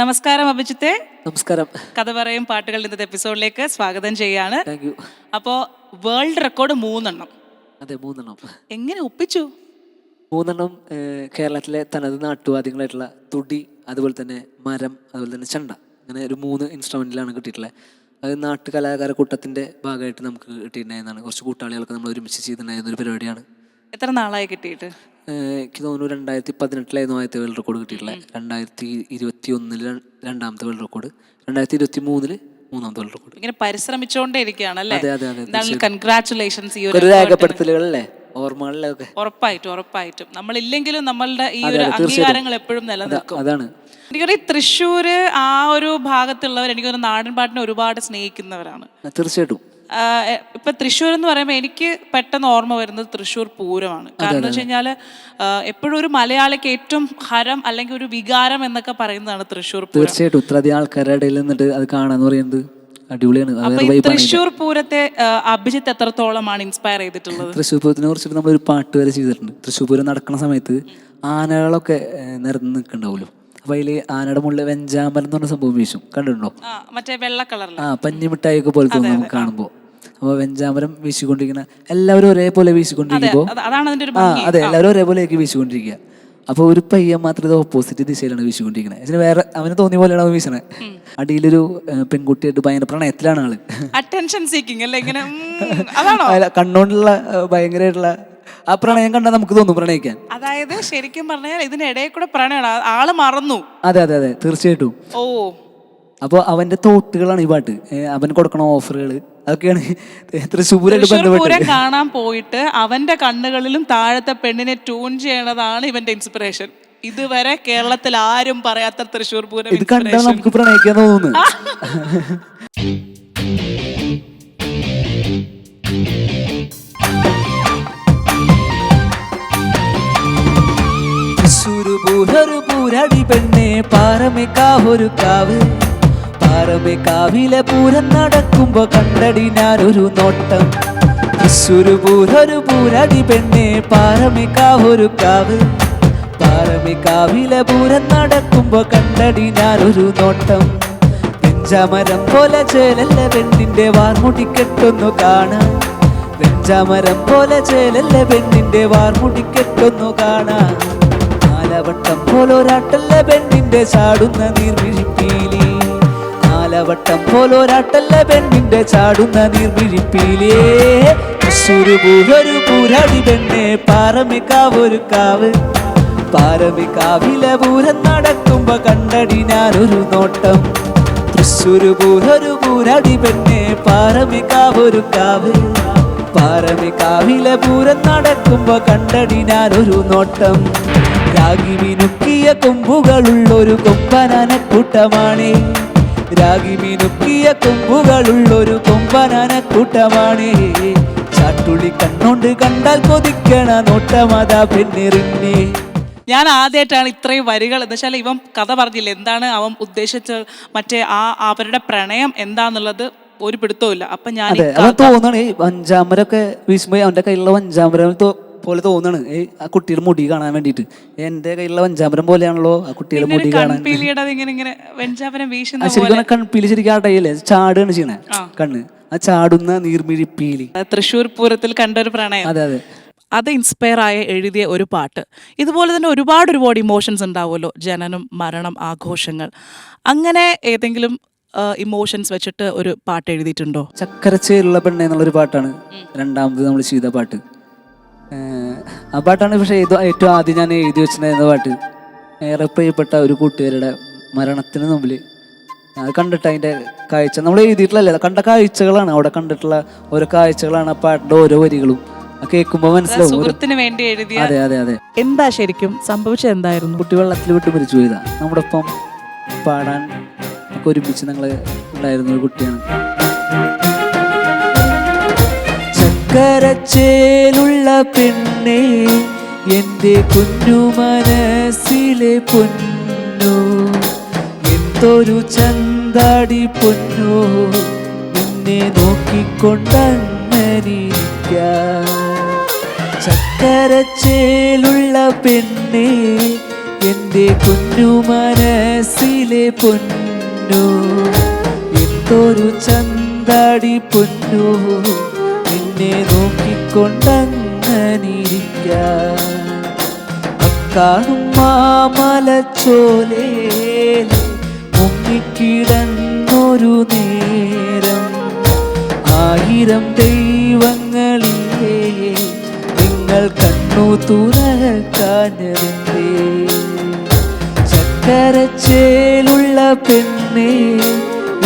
നമസ്കാരം അഭിജിത്തെ. നമസ്കാരം. കഥ പറയും പാട്ടുകൾ ഇന്നത്തെ എപ്പിസോഡിലേക്ക് സ്വാഗതം ചെയ്യാണ്. അപ്പോ വേൾഡ് റെക്കോർഡ് മൂന്നെണ്ണം. അതെ മൂന്നെണ്ണം. എങ്ങനെ ഒപ്പിച്ചു? മൂന്നെണ്ണം കേരളത്തിലെ തനത് നാട്ടുവാദ്യങ്ങളായിട്ടുള്ള തുടി അതുപോലെ തന്നെ മരം അതുപോലെ തന്നെ ചണ്ട. അങ്ങനെ ഒരു മൂന്ന് ഇൻസ്ട്രുമെന്റിലാണ് കിട്ടിയിട്ടുള്ളത്. അത് നാട്ടു കലാകാര കൂട്ടത്തിന്റെ ഭാഗമായിട്ട് നമുക്ക് കിട്ടിയിട്ടുണ്ടായിരുന്നതാണ്. കുറച്ച് കൂട്ടാളികൾക്ക് നമ്മൾ ഒരുമിച്ച് ചെയ്തിട്ടുണ്ടായിരുന്ന ഒരു പരിപാടിയാണ്. എത്ര നാളായി കിട്ടിയിട്ട്? എനിക്ക് തോന്നുന്നു രണ്ടായിരത്തി പതിനെട്ടിലായിരുന്നു ആദ്യത്തെ വേൾഡ് റെക്കോർഡ് കിട്ടിയിട്ടുള്ളത് രണ്ടായിരത്തി ഇരുപത്തി ഒന്നിൽ രണ്ടാമത്തെ വേൾഡ് റെക്കോർഡ്. രണ്ടായിരത്തി ഇരുപത്തി മൂന്നിൽ മൂന്നാമത്തെ വേൾഡ് റെക്കോർഡ്. ഇങ്ങനെ പരിശ്രമിച്ചുകൊണ്ടേ ഇരിക്കുകയാണ് അല്ലേ അതെ അതെ അതെ കൺഗ്രാറ്റുലേഷൻസ് ഈ ഒരു രേഖപ്പെടുത്തലുകൾ രേഖപ്പെടുത്തലുകളല്ലേ? ഓർമ്മകളിലൊക്കെ. ഉറപ്പായിട്ടും ഉറപ്പായിട്ടും. നമ്മളില്ലെങ്കിലും നമ്മളുടെ ഈ ഒരു അംഗീകാരങ്ങൾ എപ്പോഴും നിലനിൽക്കും. അതാണ്. എനിക്കൊരു തൃശ്ശൂര് ആ ഒരു ഭാഗത്തുള്ളവർ എനിക്കൊരു നാടൻ പാട്ടിനെ ഒരുപാട് സ്നേഹിക്കുന്നവരാണ്. തീർച്ചയായിട്ടും. ഇപ്പൊ തൃശ്ശൂർ എന്ന് പറയുമ്പോൾ എനിക്ക് പെട്ടെന്ന് ഓർമ്മ വരുന്നത് തൃശ്ശൂർ പൂരമാണ്. കാരണം എന്ന് വെച്ച് കഴിഞ്ഞാൽ എപ്പോഴും ഒരു മലയാളിക്ക് ഏറ്റവും ഹരം അല്ലെങ്കിൽ ഒരു വികാരം എന്നൊക്കെ പറയുന്നതാണ് തൃശ്ശൂർ പൂരം. തീർച്ചയായിട്ടും. ഇത്രയധികം ആൾക്കാരുടെ ഇടയിൽ നിന്നിട്ട് അത് കാണാന്ന് പറയുന്നത്. അടിപൊളിയാണ്. തൃശ്ശൂർ പൂരത്തെ അഭിജിത്ത് എത്രത്തോളമാണ് ഇൻസ്പയർ ചെയ്തിട്ടുള്ളത്? തൃശ്ശൂർ പൂരത്തിനെ കുറിച്ചിട്ട് നമ്മളൊരു പാട്ട് വരെ ചെയ്തിട്ടുണ്ട്. തൃശ്ശൂർ പൂരം നടക്കുന്ന സമയത്ത് ആനകളൊക്കെ നിരന്ന് നിൽക്കണ്ടാവുമല്ലോ അപ്പൊ അതിൽ ആനയുടെ മുകളിൽ വെഞ്ചാമ്പലം എന്ന് പറഞ്ഞ സംഭവം വീശും. കണ്ടിട്ടുണ്ടോ? ആ മറ്റേ വെള്ള കളറിൽ ആ പഞ്ഞിമിഠായിയൊക്കെ പോലെ തോന്നും നമുക്ക് കാണുമ്പോൾ അപ്പോൾ വെഞ്ചാമരം വീശിക്കൊണ്ടിരിക്കുന്ന എല്ലാവരും ഒരേപോലെ വീശിക്കൊണ്ടിരിക്കുമ്പോൾ ഒരു അതെ എല്ലാവരും ഒരേപോലെയൊക്കെ വീശിക്കൊണ്ടിരിക്കുക. അപ്പോൾ ഒരു പയ്യൻ മാത്രം ഇത് ഓപ്പോസിറ്റ് ദിശയിലാണ് വീശിക്കൊണ്ടിരിക്കുന്നത് അതിന് വേറെ അവന് തോന്നിയ പോലെയാണ് അവൻ വീശണത് അടിയിലൊരു പെൺകുട്ടിയായിട്ട് ഭയങ്കര പ്രണയത്തിലാണ് ആൾ. അറ്റൻഷൻ സീക്കിംഗ് അല്ലേ ഇങ്ങനെ? അതാണോ? അല്ല കണ്ണുകൊണ്ടുള്ള ഏഹ്, ഭയങ്കരമായിട്ടുള്ള ആ പ്രണയം കണ്ടാൽ നമുക്ക് തോന്നും പ്രണയിക്കാൻ. അതായത് ശരിക്കും പറഞ്ഞാൽ ഇതിനിടയിൽ കൂടെ പ്രണയമാണ്. ആൾ മറന്നു. അതെ അതെ അതെ തീർച്ചയായിട്ടും. ഓ. അപ്പോൾ അവന്റെ തോട്ടുകളാണ് ഈ പാട്ട്. അവൻ കൊടുക്കണ ഓഫറുകൾ അതൊക്കെയാണ് തൃശ്ശൂരായിട്ട് തൃശ്ശൂർ ബന്ധപ്പെട്ട്. കാണാൻ പോയിട്ട് അവന്റെ കണ്ണുകളിലും താഴത്തെ പെണ്ണിനെ ട്യൂൺ ചെയ്യണതാണ് ഇവന്റെ ഇൻസ്പിറേഷൻ ഇതുവരെ കേരളത്തിൽ ആരും പറയാത്ത തൃശ്ശൂർ പൂരം ഇത് കണ്ടാൽ. നമുക്ക് പ്രണയിക്കാൻ തോന്നുന്നു തൃശ്ശൂര് പൂരൊരു പൂരടി പെണ്ണെ പാറമേക്കാവൊരു കാവ്. പാറമേക്കാവിലെ പൂരം നടക്കുമ്പോ കണ്ടടി ഞാനൊരു നോട്ടം. തൃശ്ശൂര് പൂരൊരു പൂരടി പെണ്ണെ പാറമേക്കാവൊരു കാവ്. പാറമേക്കാവിലെ പൂരം നടക്കുമ്പോ കണ്ടടി ഞാനൊരു നോട്ടം. വെഞ്ചാമരം പോലെ ചേലല്ല പെണ്ണിന്റെ വാർമുടി വാർമുടിക്കെട്ടൊന്നു കാണാം. വെഞ്ചാമരം പോലെ ചേലല്ല പെണ്ണിന്റെ വാർമുടി വാർമുടിക്കെട്ടൊന്നു കാണാം. ആലവട്ടം പോലൊരാട്ടല്ല പെണ്ണിന്റെ ചാടുന്ന നീർമിഴിപ്പീലി. ആലവട്ടം പോലൊരാട്ടല്ല പെണ്ണിന്റെ ചാടുന്ന നീർമിഴിപ്പിലേ. തൃശ്ശൂര് പൂരൊരു പൂരാടി പെണ്ണെ പാറമിക്കാവൊരു കാവ്. പാറമിക്കാവിലെ പൂരം നടക്കുമ്പോ കണ്ടടി ഞാനൊരു നോട്ടം. തൃശ്ശൂര് പൂരൊരു പൂരാടി പെണ്ണെ പാറമിക്കാവൊരു കാവ്. പാറമിക്കാവിലെ പൂരം നടക്കുമ്പോ കണ്ടടി ഞാനൊരു നോട്ടം. രാഗി വിനുക്കിയ കൊമ്പുകളുള്ളൊരു കൊമ്പനാനക്കൂട്ടമാണേ. രാഗി മിനുക്കിയ കൊമ്പുകളുള്ളൊരു കൊമ്പനാനക്കൂട്ടമാണേ. ചാട്ടുളി കണ്ണോണ്ട് കണ്ടാൽ കൊതിക്കണ നോട്ടമതാ പെണ്ണിറിഞ്ഞേ. ഞാൻ ആദ്യമായിട്ടാണ് ഇത്രയും വരികൾ എന്ന് വെച്ചാൽ ഇവൻ കഥ പറഞ്ഞില്ല എന്താണ് അവൻ ഉദ്ദേശിച്ച മറ്റേ ആ അവരുടെ പ്രണയം എന്താന്നുള്ളത് ഒരു പിടുത്തവും ഇല്ല അപ്പൊ ഞാൻ തോന്നണേ അഞ്ചാമരൊക്കെ വഞ്ചാമരൊക്കെ വീശുമ്പോ അവന്റെ കയ്യിലുള്ള വഞ്ചാമരം തോ- പോലെ തോന്നണ് ഏ ആ കുട്ടിയുടെ മുടി കാണാൻ വേണ്ടിയിട്ട്. എന്റെ കയ്യിലുള്ള വഞ്ചാപുരം പോലെയാണല്ലോ ആ കുട്ടിയുടെ മുടി കാണാൻ. ശരിക്കും കൺപീലി ശരിക്കും ആ ടൈല്ലേ ചാടുകയാണ് ചെയ്യണേ. കണ്ണ്. ആ ചാടുന്ന നീർമിഴി പീലി തൃശൂർ പൂരത്തിൽ കണ്ട ഒരു പ്രണയം. അതെ അതെ. അത് ഇൻസ്പയർ ആയ എഴുതിയ ഒരു പാട്ട്. ഇതുപോലെ തന്നെ ഒരുപാട് ഒരുപാട് ഇമോഷൻസ് ഉണ്ടാവുമല്ലോ. ജനനം മരണം ആഘോഷങ്ങൾ. അങ്ങനെ ഏതെങ്കിലും ഇമോഷൻസ് വെച്ചിട്ട് ഒരു പാട്ട് എഴുതിയിട്ടുണ്ടോ? ചക്കരച്ചേലുള്ള പെണ്ണ എന്നുള്ളൊരു പാട്ടാണ് രണ്ടാമത് നമ്മൾ ചെയ്ത പാട്ട്. ആ പാട്ടാണ് പക്ഷേ ഇത് ഏറ്റവും ആദ്യം ഞാൻ എഴുതി വെച്ചിട്ടുണ്ടായിരുന്ന പാട്ട്. ഏറെ പ്രിയപ്പെട്ട ഒരു കൂട്ടുകാരുടെ മരണത്തിന് മുമ്പിൽ. അത് കണ്ടിട്ട് അതിന്റെ കാഴ്ച നമ്മൾ എഴുതിയിട്ടുള്ളല്ലേ കണ്ട കാഴ്ചകളാണ്. അവിടെ കണ്ടിട്ടുള്ള ഓരോ കാഴ്ചകളാണ് ആ പാട്ടിന്റെ ഓരോ വരികളും. ആ കേൾക്കുമ്പോൾ മനസ്സിലാവും. സുഹൃത്തിന് വേണ്ടി എഴുതിയ അതെ അതെ അതെ. എന്താ ശരിക്കും? സംഭവിച്ചത് എന്തായിരുന്നു? കുട്ടി വെള്ളത്തിൽ വിട്ട് മരിച്ചു പോയതാ. നമ്മുടെ ഒപ്പം പാടാൻ ഒക്കെ ഒരുമിച്ച് ഞങ്ങൾ ഉണ്ടായിരുന്ന ഒരു കുട്ടിയാണ്. ചക്കരച്ചേലുള്ള പെണ്ണെ എന്റെ കുഞ്ഞു മനസ്സിലെ പൊന്നു എന്തൊരു ചന്താടി പൊന്നു നിന്നെ നോക്കിക്കൊണ്ടങ്ങനിരിക്കാം ചക്കരച്ചേലുള്ള പെണ്ണെ എന്റെ കുഞ്ഞു മനസ്സിലെ പൊന്നു എന്തൊരു ചന്താടി പൊന്നു. നിന്നെ നോക്കിക്കൊണ്ടങ്ങനിരിക്കാം അക്കാണും മാമലച്ചോലേ മുങ്ങിക്കിടന്നൊരു നേരം. ആയിരം ദൈവങ്ങളിലേ നിങ്ങൾ കണ്ണു തുറക്കാനേ ചക്കരച്ചേലുള്ള പെണ്ണേ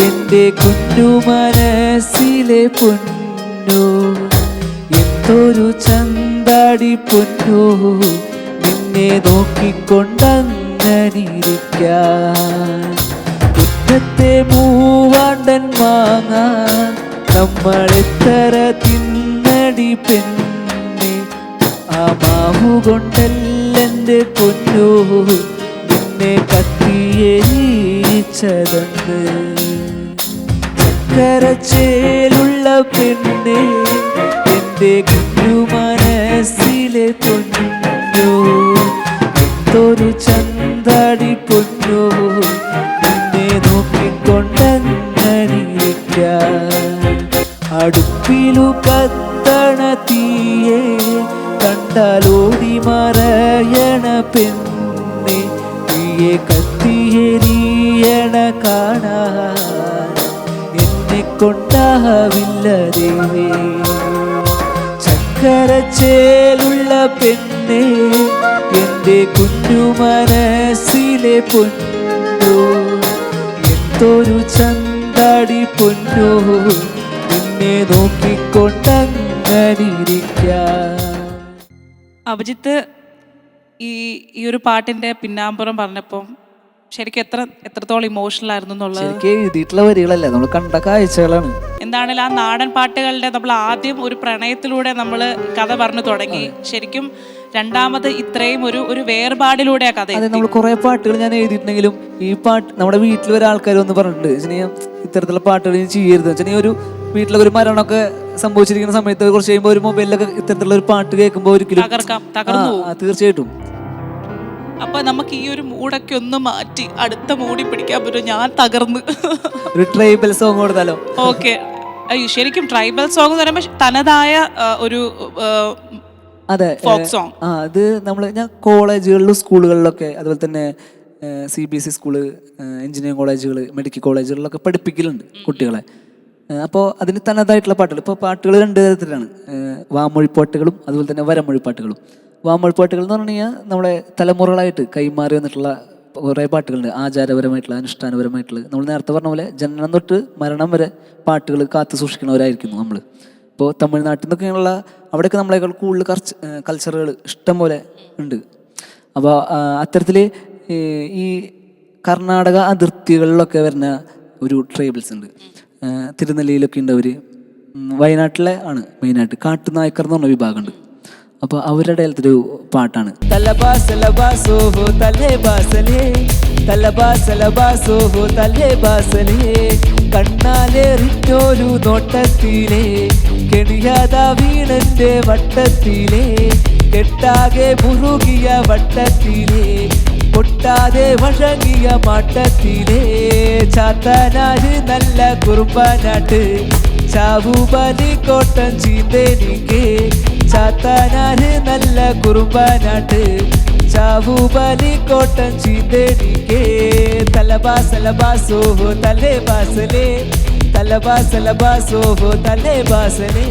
എന്റെ കുഞ്ഞു മനസ്സിലെ പൊന്നു എന്തൊരു ചന്താടി പൊന്നു. നിന്നെ നോക്കിക്കൊണ്ടങ്ങനിരിക്കാൻ. മൂവാണ്ടൻ വാങ്ങാൻ നമ്മൾ എത്ര തിന്നടി പെണ്ണെ. ആ മാവു കൊണ്ടല്ലെന്റെ പൊന്നു. നിന്നെ കത്തിയേച്ചതെന്ന് ചക്കരച്ചേലുള്ള പെണ്ണെ. എന്റെ കുഞ്ഞു മനസ്സിലെ മനസ്സിലെ പൊന്നു. എന്തൊരു ചന്തടി പൊന്നു. നിന്നെ നോക്കിക്കൊണ്ടങ്ങനിരിക്കാം അഭിജിത്ത് ഈ ഈ ഒരു പാട്ടിന്റെ പിന്നാമ്പുറം പറഞ്ഞപ്പം ശരിക്കും എത്ര എത്രത്തോളം ഇമോഷണൽ ആയിരുന്നു എന്നുള്ളത്? എഴുതിയിട്ടുള്ള വരികളല്ലേ? നമ്മൾ കണ്ട കാഴ്ചകളാണ്. എന്താണെങ്കിലും ആ നാടൻ പാട്ടുകളുടെ നമ്മൾ ആദ്യം ഒരു പ്രണയത്തിലൂടെ നമ്മൾ കഥ പറഞ്ഞു തുടങ്ങി. ശരിക്കും രണ്ടാമത് ഇത്രയും ഒരു ഒരു വേർപാടിലൂടെ ആ കഥ അതെ നമ്മൾ കുറെ പാട്ടുകൾ ഞാൻ എഴുതിയിട്ടുണ്ടെങ്കിലും ഈ പാട്ട് നമ്മുടെ വീട്ടിൽ ഒരു ആൾക്കാർ ഒന്ന് പറഞ്ഞിട്ടുണ്ട് ഇത്തരത്തിലുള്ള പാട്ടുകൾ ഇനി ചെയ്യരുത്. വെച്ചാൽ ഒരു വീട്ടിലെ ഒരു മരണമൊക്കെ സംഭവിച്ചിരിക്കുന്ന സമയത്ത് കുറച്ച് കഴിയുമ്പോൾ ഒരു മൊബൈലിലൊക്കെ ഇത്തരത്തിലുള്ള ഒരു പാട്ട് കേൾക്കുമ്പോൾ ഒരിക്കലും തീർച്ചയായിട്ടും. അപ്പൊ നമുക്ക് ഈ ഒരു മൂടൊക്കെ ഒന്ന് മാറ്റി അടുത്ത മൂടി പിടിക്കാൻ പറ്റും. ഞാൻ തകർന്ന്. ഒരു ട്രൈബൽ സോങ് കൊടുത്താലോ? ഓക്കെ. ശരിക്കും ട്രൈബൽ സോങ് എന്ന് പറയുമ്പോൾ തനതായ ഒരു അതെ ഫോക്ക് സോങ് ആ അത് നമ്മൾ ഞാൻ കോളേജുകളിലും സ്കൂളുകളിലൊക്കെ അതുപോലെ തന്നെ C B S E school engineering കോളേജുകൾ മെഡിക്കൽ കോളേജുകളിലൊക്കെ പഠിപ്പിക്കലുണ്ട് കുട്ടികളെ. അപ്പോൾ അതിന് തനതായിട്ടുള്ള പാട്ടുകൾ. ഇപ്പോൾ പാട്ടുകൾ രണ്ട് തരത്തിലാണ്. വാമൊഴിപ്പാട്ടുകളും അതുപോലെ തന്നെ വരമൊഴിപ്പാട്ടുകളും വാമൊഴിപ്പാട്ടുകൾ എന്ന് പറഞ്ഞു കഴിഞ്ഞാൽ നമ്മളെ തലമുറകളായിട്ട് കൈമാറി വന്നിട്ടുള്ള കുറേ പാട്ടുകളുണ്ട്. ആചാരപരമായിട്ടുള്ള അനുഷ്ഠാനപരമായിട്ടുള്ള. നമ്മൾ നേരത്തെ പറഞ്ഞ പോലെ ജനനം തൊട്ട് മരണം വരെ പാട്ടുകൾ കാത്തു സൂക്ഷിക്കുന്നവരായിരിക്കുന്നു നമ്മൾ ഇപ്പോൾ തമിഴ്നാട്ടിൽ നിന്നൊക്കെയുള്ള അവിടെയൊക്കെ നമ്മളെക്കാൾ കൂടുതൽ കർച്ച് കൾച്ചറുകൾ ഇഷ്ടം പോലെ ഉണ്ട്. അപ്പോൾ അത്തരത്തിൽ ഈ കർണാടക അതിർത്തികളിലൊക്കെ വരുന്ന ഒരു ട്രൈബൽസ് ഉണ്ട്. തിരുനെല്ലിയിലൊക്കെ ഉണ്ട് അവർ വയനാട്ടിലെ ആണ് മെയിനായിട്ട്. കാട്ടുനായ്ക്കർ എന്ന് പറഞ്ഞ വിഭാഗമുണ്ട്. അപ്പോൾ അവരുടെ ഒരു പാട്ടാണ്. കണ്ണാലേറിഞ്ഞൊരു നോട്ടത്തിലേ. കെണിയാത വീണന്റെ വട്ടത്തിലേ കെട്ടാകെ മുറുകിയ വട്ടത്തിലേ പൊട്ടാതെ വഴങ്ങിയ മാട്ടത്തിലേ ചാത്തനാര് നല്ല കുറുമ്പനാട്ട് ചാവുബലി കോട്ടം ചീന്തേനിക്ക് ചാത്തനാര് നല്ല കുറുമ്പനാട്ട് ചാവുബലി കോട്ടം ചീന്തേനിക്ക് തലബാസലബാസോഹോ തലേ ബാസലേ തലബാസലബാസോഹോ തലേ ബാസലേ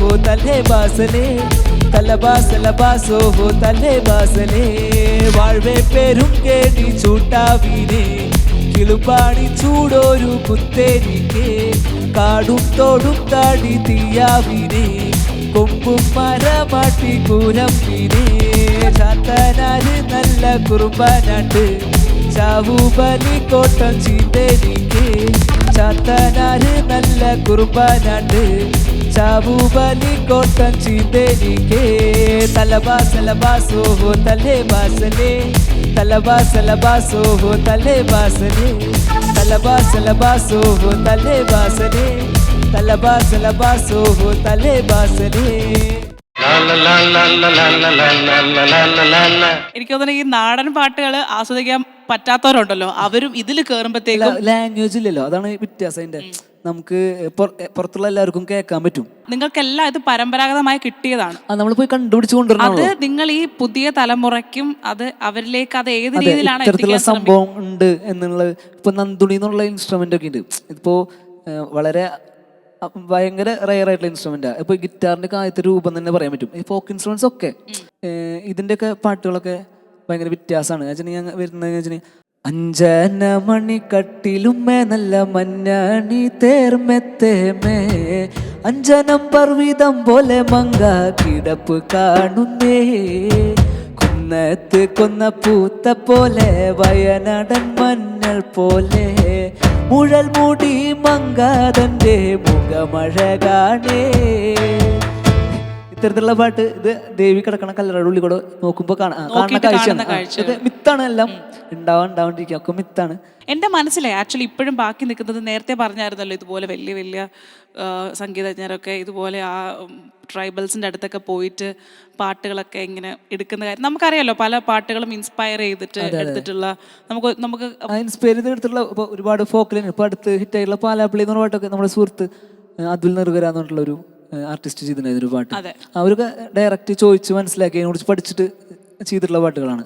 ഹോ തലേ ബാസലേ ഹോ തലേ ബാസലേ വാഴ്വേ പേരും കേടി ചൂട്ടാവീനേ. കിളുപാണി ചൂടോരു കുത്തേരിക്കേ കാടും തോടും താടി തീയാവിനെ. കൊമ്പും മരമാട്ടി കൂരമ്പിനെ. ചാത്തനാല് നല്ല കുറുമ്പനാട്ട് ചാവുബലി കോട്ടം ചീന്തേനിക്ക് ചാത്തനാര് നല്ല കുറുമ്പനാട്ട് ചാവുബലി കോട്ടം ചീന്തേനിക്ക് തലബാസലബാസോഹോ തലേ ബാസലേ തലബാസലബാസോഹോ തലേ ബാസലേ തലബാസലബാസോഹോ തലേ ബാസലേ തലബാസലബാസോഹോ തലേ ബാസലേ എനിക്ക് തോന്നുന്നു ഈ നാടൻ പാട്ടുകൾ ആസ്വദിക്കാൻ പറ്റാത്തവരുണ്ടല്ലോ. അവരും ഇതിൽ കയറുമ്പോഴത്തേക്കും ലാംഗ്വേജ് ഇല്ലല്ലോ. അതാണ് വ്യത്യാസം അതിന്റെ നമുക്ക് പുറ- പുറത്തുള്ള എല്ലാവർക്കും കേൾക്കാൻ പറ്റും. നിങ്ങൾക്കെല്ലാം ഇത് പരമ്പരാഗതമായി കിട്ടിയതാണ്. നമ്മൾ പോയി കണ്ടുപിടിച്ചു കൊണ്ടുവരണം അത് നിങ്ങൾ ഈ പുതിയ തലമുറയ്ക്കും അത് അവരിലേക്ക് അത് ഏത് രീതിയിലാണ് ഇത്തരത്തിലുള്ള സംഭവം ഉണ്ട് എന്നുള്ളത് ഇപ്പൊ നന്ദുണി എന്നുള്ള ഇൻസ്ട്രുമെന്റ് ഒക്കെ ഉണ്ട്. ഇപ്പോ വളരെ ഭയങ്കര റയർ ആയിട്ടുള്ള ഇൻസ്ട്രുമെന്റ് ഇപ്പൊ ഗിറ്റാറിന്റെ കാര്യത്തെ രൂപം തന്നെ പറയാൻ പറ്റും. ഈ ഫോക്ക് ഇൻസ്ട്രുമെന്റ്സ് ഒക്കെ. ഇതിന്റെ ഇതിന്റെയൊക്കെ പാട്ടുകളൊക്കെ ഭയങ്കര വ്യത്യാസമാണ്. ഞാൻ വരുന്നത് വെച്ചാൽ അഞ്ചന മണി കട്ടിലുമേ നല്ല മഞ്ഞണി തേർമെത്തേമേ അഞ്ചനം പർവീതം പോലെ മങ്ക കിടപ്പ് കാണുന്നേ. കുന്നത്ത് കൊന്ന പൂത്ത പോലെ വയനാടൻ മഞ്ഞൾ പോലെ. മുഴൽ മുടി മങ്കാതന്റെ മുഖമഴകാണേ ഇത്തരത്തിലുള്ള പാട്ട് ഇത് ദേവി കിടക്കണ കല്ലറയുടെ ഉള്ളിൽ കൂടെ നോക്കുമ്പോ കാണാ- കാണുന്ന കാഴ്ചയാണ്. ഇത് മിത്താണ് എല്ലാം. ഉണ്ടാവാൻ ഉണ്ടാവാണ്ടിരിക്കുക ഒക്കെ മിത്താണ്. എന്റെ മനസ്സിലായി. ആക്ച്വലി ഇപ്പോഴും ബാക്കി നിൽക്കുന്നത് നേരത്തെ പറഞ്ഞായിരുന്നല്ലോ ഇതുപോലെ വലിയ വലിയ സംഗീതജ്ഞരൊക്കെ ഇതുപോലെ ആ ട്രൈബൽസിന്റെ അടുത്തൊക്കെ പോയിട്ട് പാട്ടുകളൊക്കെ ഇങ്ങനെ എടുക്കുന്ന കാര്യം. നമുക്കറിയാലോ പല പാട്ടുകളും ഇൻസ്പയർ ചെയ്തിട്ട് എടുത്തിട്ടുള്ള നമുക്ക് നമുക്ക് ഇൻസ്പയർ ചെയ്ത് എടുത്തിട്ടുള്ള ഒരുപാട് ഫോക്കിലിന് ഇപ്പൊ അടുത്ത് ഹിറ്റായിട്ടുള്ള പാലാപ്പിളി എന്ന് പറഞ്ഞ പാട്ടൊക്കെ നമ്മുടെ സുഹൃത്ത് അതുൽ നെറുകര പറഞ്ഞിട്ടുള്ള ഒരു ആർട്ടിസ്റ്റ് ചെയ്തിട്ടുണ്ടായിരുന്നു ഒരു പാട്ട്. അവരൊക്കെ ഡയറക്റ്റ് ചോദിച്ച് മനസ്സിലാക്കി അതിനെ കുറിച്ച് പഠിച്ചിട്ട് ചെയ്തിട്ടുള്ള പാട്ടുകളാണ്.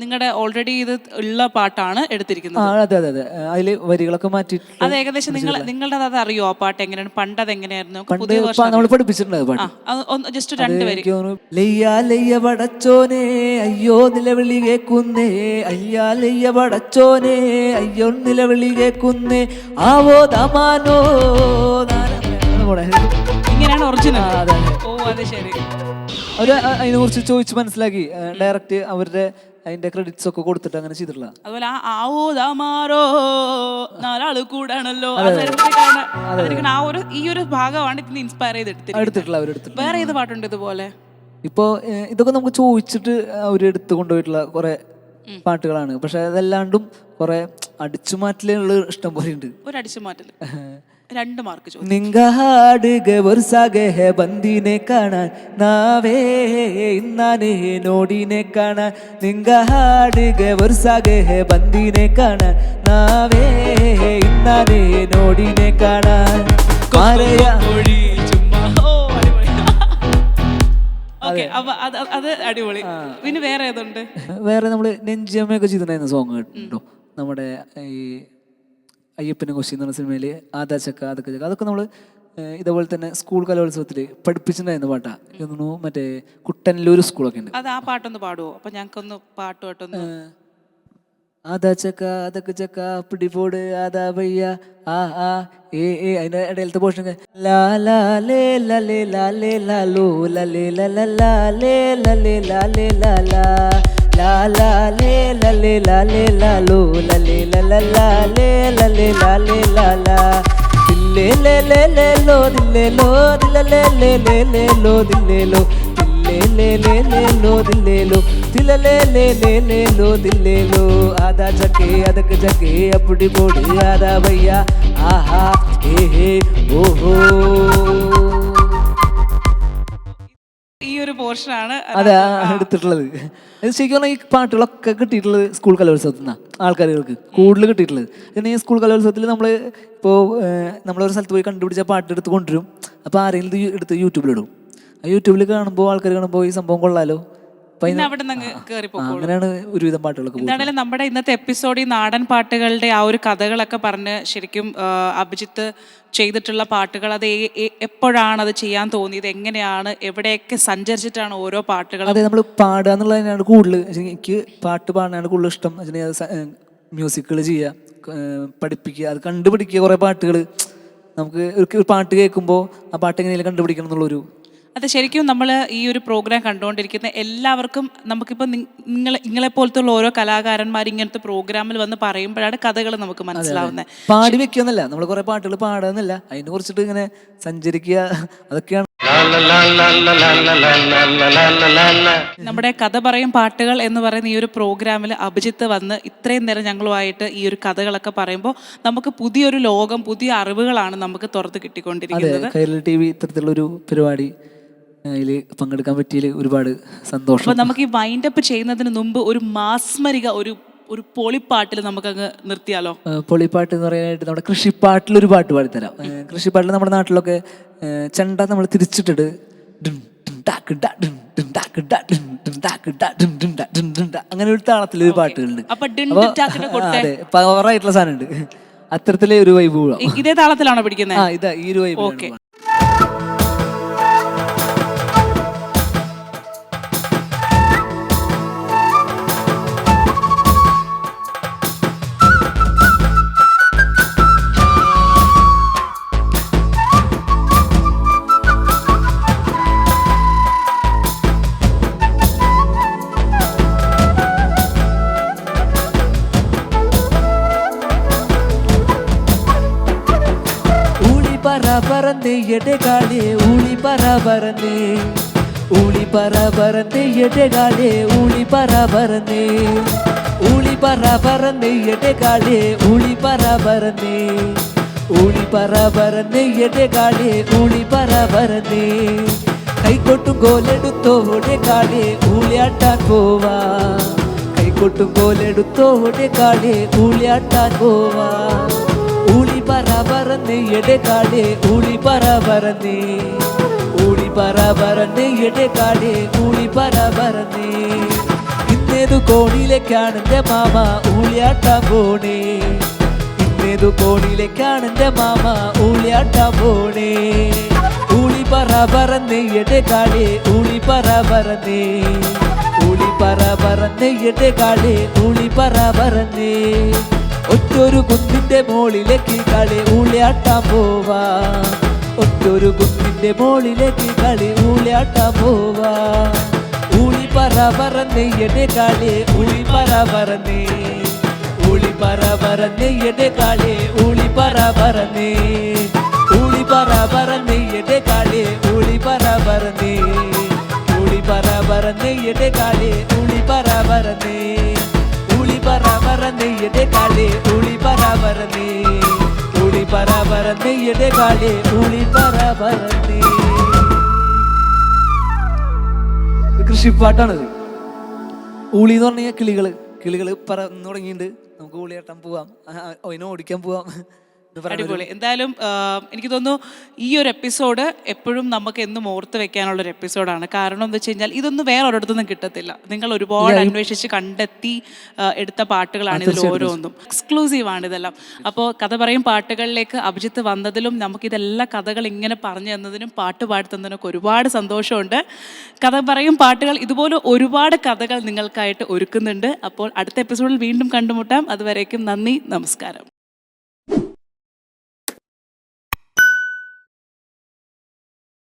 നിങ്ങളുടെ ഓൾറെഡി ഇത് ഉള്ള പാട്ടാണ് എടുത്തിരിക്കുന്നത്. അതെ അതെ അതെ. അതിൽ വരികളൊക്കെ മാറ്റി അത് ഏകദേശം നിങ്ങൾ നിങ്ങളുടെ അത് അറിയോ ആ പാട്ട് എങ്ങനെയാണ്? പണ്ട് അത് എങ്ങനെയായിരുന്നു? നമുക്ക് പുതിയ വർഷം നമ്മൾ പഠിപ്പിച്ചിട്ടുണ്ട് ആ പാട്ട് ജസ്റ്റ് രണ്ട് വരി. ലയ്യാ ലയ്യ വടച്ചോനെ അയ്യോ നിലവിളി കേക്കുന്നേ. അയ്യാ ലയ്യ വടച്ചോനെ അയ്യോ നിലവിളി കേക്കുന്നേ. ആവോ ദമാനോ ഒറിജിനൽ. ഓ അത് ശരി. അവർ അതിനെ കുറിച്ച് ചോദിച്ച് മനസ്സിലാക്കി. ഡയറക്റ്റ് അവരുടെ അതിന്റെ ക്രെഡിറ്റ്സ് ഒക്കെ കൊടുത്തിട്ട് അങ്ങനെ ചെയ്തിട്ടുള്ള അതുപോലെ ആ ആവോ ദാമാരോ നാലാൾ കൂടാണല്ലോ. ആ ഒരു ഈ ഒരു ഭാഗമാണ് ഇതിന് ഇൻസ്പയർ ചെയ്ത് എടുത്തിട്ടുള്ള അവരെടുത്തിട്ടുള്ള വേറെ ഏത് പാട്ടുണ്ട് ഇതുപോലെ? ഇപ്പോ ഇതൊക്കെ നമുക്ക് ചോദിച്ചിട്ട് അവർ എടുത്തു കൊണ്ടുപോയിട്ടുള്ള കുറെ പാട്ടുകളാണ്. പക്ഷെ അതല്ലാണ്ടും കുറെ അടിച്ചുമാറ്റലുകൾ ഇഷ്ടം പോലെ ഉണ്ട് ഒരു അടിച്ചു മാറ്റൽ രണ്ട് മാർക്ക് ചോദിച്ചു. അടിപൊളി. പിന്നെ വേറെ ഏതുണ്ട്? വേറെ നമ്മൾ നെഞ്ചമ്മയൊക്കെ ചെയ്തിട്ടുണ്ടായിരുന്ന സോങ് കേട്ടോ. നമ്മുടെ ഈ അയ്യപ്പനും കൊശി എന്ന് പറഞ്ഞ സിനിമയിൽ ആദാചക്ക അതൊക്കെ ചക്ക. അതൊക്കെ നമ്മൾ ഇതേപോലെ തന്നെ സ്കൂൾ കലോത്സവത്തിൽ പഠിപ്പിച്ചിട്ടുണ്ടായിരുന്ന പാട്ടാ. ഇതൊന്നു മറ്റേ കുട്ടനിലൊരു സ്കൂളൊക്കെ ഉണ്ട്. അത് ആ പാട്ടൊന്ന് പാടുവോ? അപ്പൊ ഞങ്ങൾക്കൊന്ന് പാട്ട് പാട്ടൊന്ന്. ആദാ ചക്ക അതൊക്കെ ചക്ക പിടിപോട് ആദാ വയ്യ ആ ആ ഏ ഏ അതിന്റെ ഇടയിലത്തെ പോഷൻ ലാ ലാ ലേ ലാലേ ലേ ലാ ലേ ലാ ലോ ല ലേ ല ല ലാ ലേ. ല ലേ ലാ ലേ ലാ ലാ ലാ ലാ ലേ ല ലേ ലാ ലേ ലാ ലോ ല ലേ ല ല ലാ ലേ ല ലേ ലാ ലേ ലാ ലാ ദില്ലേ ലേ ലേ ലേ ലോ ദില്ലേ ലോ ദില്ല ലേ ലേ ലേ ലേ ലോ ദില്ലേ ലോ ദില്ലേ ലേ ലേ ലേ ലോ ദില്ലേ ലോ പോർഷനാണ്. അതെ എടുത്തിട്ടുള്ളത്. ശരിക്കും പറഞ്ഞാൽ ഈ പാട്ടുകളൊക്കെ കിട്ടിയിട്ടുള്ളത് സ്കൂൾ കലോത്സവത്തിൽ നിന്നാണ് ആൾക്കാരുകൾക്ക് കൂടുതൽ കിട്ടിയിട്ടുള്ളത്. പിന്നെ ഈ സ്കൂൾ കലോത്സവത്തിൽ നമ്മൾ ഇപ്പോൾ നമ്മളൊരു സ്ഥലത്ത് പോയി കണ്ടുപിടിച്ച പാട്ട് എടുത്ത് കൊണ്ടുവരും. അപ്പോൾ ആരെങ്കിലും ഇത് എടുത്ത് യൂട്യൂബിലിടും. ആ യൂട്യൂബിൽ കാണുമ്പോൾ ആൾക്കാർ കാണുമ്പോൾ ഈ സംഭവം കൊള്ളാലോ? പിന്നെ അവിടെ നിന്ന് കയറി അങ്ങനെയാണ് ഒരുവിധം പാട്ടുകളൊക്കെ എന്താണെങ്കിലും നമ്മുടെ ഇന്നത്തെ എപ്പിസോഡ് ഈ നാടൻ പാട്ടുകളുടെ ആ ഒരു കഥകളൊക്കെ പറഞ്ഞ് ശരിക്കും അഭിജിത്ത് ചെയ്തിട്ടുള്ള പാട്ടുകൾ അത് എപ്പോഴാണ് അത് ചെയ്യാൻ തോന്നിയത്? എങ്ങനെയാണ്? എവിടെയൊക്കെ സഞ്ചരിച്ചിട്ടാണ് ഓരോ പാട്ടുകൾ അതെ നമ്മൾ പാടുക എന്നുള്ളതിനാണ് കൂടുതൽ എനിക്ക് പാട്ട് പാടാനാണ് കൂടുതൽ ഇഷ്ടം. മ്യൂസിക്കുകൾ ചെയ്യുക പഠിപ്പിക്കുക അത് കണ്ടുപിടിക്കുക കുറേ പാട്ടുകൾ നമുക്ക് ഒരു ഒരു പാട്ട് കേൾക്കുമ്പോൾ ആ പാട്ട് എങ്ങനെയും കണ്ടുപിടിക്കണം എന്നുള്ളൊരു അത് ശരിക്കും നമ്മൾ ഈ ഒരു പ്രോഗ്രാം കണ്ടുകൊണ്ടിരിക്കുന്ന എല്ലാവർക്കും നമുക്കിപ്പോൾ നിങ്ങൾ നിങ്ങളെ പോലത്തെ ഉള്ള ഓരോ കലാകാരന്മാർ ഇങ്ങനത്തെ പ്രോഗ്രാമിൽ വന്ന് പറയുമ്പോഴാണ് കഥകൾ നമുക്ക് മനസ്സിലാവുന്നത് പാടി വെക്കുന്നില്ല നമ്മൾ കുറെ പാട്ടുകൾ പാടുന്നില്ല. അതിനെ കുറിച്ചിട്ട് ഇങ്ങനെ സഞ്ചരിക്കുക അതൊക്കെയാണ്. നമ്മുടെ കഥ പറയും പാട്ടുകൾ എന്ന് പറയുന്ന ഈ ഒരു പ്രോഗ്രാമിൽ അഭിജിത്ത് വന്ന് ഇത്രയും നേരം ഞങ്ങളുമായിട്ട് ഈ ഒരു കഥകളൊക്കെ പറയുമ്പോൾ നമുക്ക് പുതിയൊരു ലോകം പുതിയ അറിവുകളാണ് നമുക്ക് തുറത്ത് കിട്ടിക്കൊണ്ടിരിക്കുന്നത്. ടി വി ഇത്തരത്തിലുള്ളൊരു പരിപാടി അതിൽ പങ്കെടുക്കാൻ പറ്റിയതിൽ ഒരുപാട് സന്തോഷം. അപ്പോൾ നമുക്ക് ഈ വൈൻഡ് അപ്പ് ചെയ്യുന്നതിന് മുമ്പ് ഒരു മാസ്മരിക ഒരു ഒരു പൊളിപ്പാട്ടിൽ നമുക്കങ്ങ് നിർത്തിയാലോ? പൊളിപ്പാട്ട് എന്ന് പറയാനായിട്ട് നമ്മുടെ കൃഷിപ്പാട്ടിൽ ഒരു പാട്ട് പാടിത്തരാം. കൃഷിപ്പാട്ടിൽ നമ്മുടെ നാട്ടിലൊക്കെ ചെണ്ട നമ്മൾ തിരിച്ചിട്ടിട്ട്. അങ്ങനെ ഒരു താളത്തിൽ ഒരു പാട്ടുകളുണ്ട്. അതെ പവറായിട്ടുള്ള സാധനമുണ്ട്. അത്തരത്തിലെ ഒരു വൈബ് ഇതേ താളത്തിലാണോ പിടിക്കുന്നത് ആ ഇതാ ഈ ഒരു വൈബ് ഓക്കെ ഊളി പറ പറന്ന് എടകാളെ ഊളി പറ പറന്ന് ഊളി പറ പറന്ന് എടകാളെ ഊളി പറ പറന്ന് ഊളി പറ പറന്ന് എടകാളെ ഊളി പറ പറന്ന് ഊളി പറ പറന്ന് എടകാളെ ഊളി പറ പറന്ന് കൈകൊട്ടും കോലെടുത്തോടെ കാളെ ഊളിയാട്ടാൻ പോവാ കൈകൊട്ടും കോലെടുത്തോടെ കാളെ ഊളിയാട്ടാൻ പോവാ ഊളി പറ പറന്ന് എടക്കാടെ ഊളി പറ പറന്ന്. ഊളി പറ പറന്ന് എടക്കാടെ ഊളി പറ പറന്ന്. ഇന്നേതു കോണിലേക്കാണ് എന്റെ മാമ ഊളിയാട്ടാൻ പോണേ. ഇന്നേതു കോണിലേക്കാണ് എന്റെ മാമ ഊളിയാട്ടാൻ പോണേ. ഊളി പറ പറന്ന് എടക്കാടെ ഊളി പറ പറന്ന്. ഊളി പറ പറന്ന് എടക്കാടെ ഊളി പറ പറന്ന്. ഒറ്റൊരു കുന്നിന്റെ മോളിലേക്ക് കളി ഊളിയാട്ടാൻ പോവാ. ഒറ്റൊരു കുന്നിന്റെ മോളിലേക്ക് കളി ഊളിയാട്ടാൻ പോവാ. ഊളി പറ പറന്ന് എടെ കളി ഊളി പറ പറന്ന്. ഊളി പറ പറന്ന് എടെ കളി ഊളി പറ പറന്ന്. ഊളി പറ പറന്ന് എടെ കളി ഊളി പറ പറന്ന്. ഊളി പറ പറന്ന് എടെ കളി ഊളി പറ പറന്ന്. ഉളി പറ കാളേ ഉളി പറ പറന്ന് ഉളി പറ പറന്ന് കാളേ ഉളി പറ പറന്ന് കൃഷിപ്പാട്ടാണത് ഉളി എന്ന് പറഞ്ഞാൽ കിളികൾ കിളികൾ പറന്നു തുടങ്ങിയിട്ടുണ്ട്. നമുക്ക് ഊളിയാട്ടാൻ പോവാം. അതിനെ ഓടിക്കാൻ പോവാം. അടിപൊളി. എന്തായാലും എനിക്ക് തോന്നുന്നു ഈ ഒരു എപ്പിസോഡ് എപ്പോഴും നമുക്ക് എന്നും ഓർത്ത് വെക്കാനുള്ള ഒരു എപ്പിസോഡാണ്. കാരണം എന്താ വെച്ച് കഴിഞ്ഞാൽ ഇതൊന്നും വേറെ ഒരിടത്തുനിന്നും കിട്ടത്തില്ല. നിങ്ങൾ ഒരുപാട് അന്വേഷിച്ച് കണ്ടെത്തി എടുത്ത പാട്ടുകളാണ് ഇതിൽ ഓരോന്നും. എക്സ്ക്ലൂസീവ് ആണ് ഇതെല്ലാം. അപ്പോൾ കഥ പറയും പാട്ടുകളിലേക്ക് അഭിജിത്ത് വന്നതിലും നമുക്ക് നമുക്കിതെല്ലാ കഥകൾ ഇങ്ങനെ പറഞ്ഞു തന്നതിനും പാട്ട് പാടി തന്നതിനൊക്കെ ഒരുപാട് സന്തോഷമുണ്ട്. കഥ പറയും പാട്ടുകൾ ഇതുപോലെ ഒരുപാട് കഥകൾ നിങ്ങൾക്കായിട്ട് ഒരുക്കുന്നുണ്ട്. അപ്പോൾ അടുത്ത എപ്പിസോഡിൽ വീണ്ടും കണ്ടുമുട്ടാം. അതുവരേക്കും നന്ദി നമസ്കാരം.